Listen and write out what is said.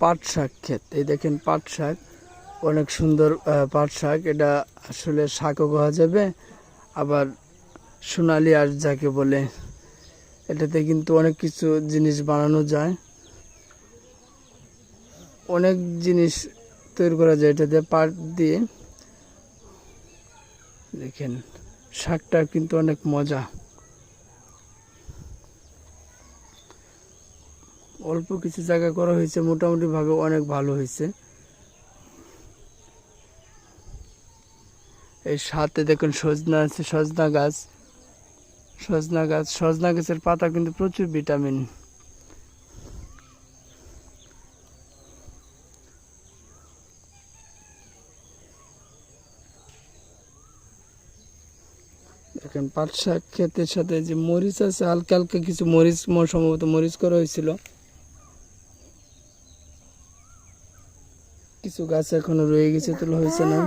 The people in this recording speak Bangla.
পাট শাক ক্ষেত। এই দেখেন পাট শাক, অনেক সুন্দর পাট শাক। এটা আসলে শাকও খাওয়া যাবে, আবার সোনালি আঁশ যাকে বলে। এটাতে কিন্তু অনেক কিছু জিনিস বানানো যায়। অনেক জিনিস তৈরি করা যায় এটাতে পাট দিয়ে। দেখেন, শাকটা কিন্তু অনেক মজা। অল্প কিছু জায়গা করা হয়েছে মোটামুটি ভাবে অনেক ভালো হয়েছে। এই সাথে দেখুন সজনা আছে, সজনা গাছ সজনা গাছ, সজনা গাছের পাতা কিন্তু প্রচুর ভিটামিন। দেখেন পাট শাক ক্ষেতের সাথে যে মরিচ আছে, হালকা হালকা কিছু মরিচ সম্ভবত মরিচ করা হয়েছিল। কিছু গাছ এখনও রয়ে গেছে তোলা হয়েছে না।